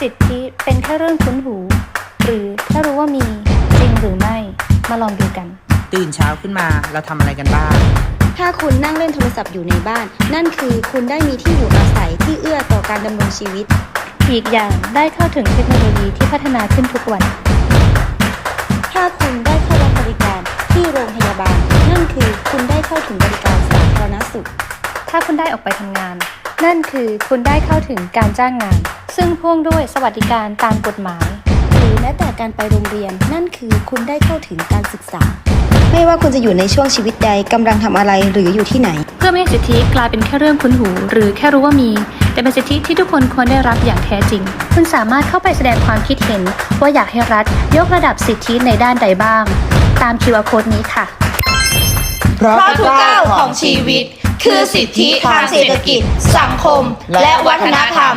สิทธิเป็นแค่เรื่องคุ้นหู หรือถ้ารู้ว่ามีจริงหรือไม่มาลองดูกัน ตื่นเช้าขึ้นมาเราทำอะไรกันบ้าง ถ้าคุณนั่งเล่นโทรศัพท์อยู่ในบ้าน นั่นคือคุณได้มีที่อยู่อาศัยที่เอื้อต่อการดำรงชีวิต อีกอย่างได้เข้าถึงเทคโนโลยีที่พัฒนาขึ้นทุกวัน ถ้าคุณได้เข้ารับบริการที่โรงพยาบาล นั่นคือคุณได้เข้าถึงบริการสาธารณสุข ถ้าคุณได้ออกไปทำงาน นั่นคือคุณได้เข้าถึงการจ้างงาน ซึ่งพ่วงด้วยสวัสดิการตามกฎหมาย หรือแม้แต่การไปโรงเรียน นั่นคือคุณได้เข้าถึงการศึกษา ไม่ว่าคุณจะอยู่ในช่วงชีวิตใดกำลังทำอะไรหรืออยู่ที่ไหน เพื่อไม่ให้สิทธิกลายเป็นแค่เรื่องคุ้นหู หรือแค่รู้ว่ามี แต่เป็นสิทธิที่ทุกคนควรได้รับอย่างแท้จริง คุณสามารถเข้าไปแสดงความคิดเห็น ว่าอยากให้รัฐยกระดับสิทธิในด้านใดบ้าง ตาม QR code นี้ค่ะ เพราะทุกก้าวของชีวิต คือสิทธิทางเศรษฐกิจ สังคม และวัฒนธรรม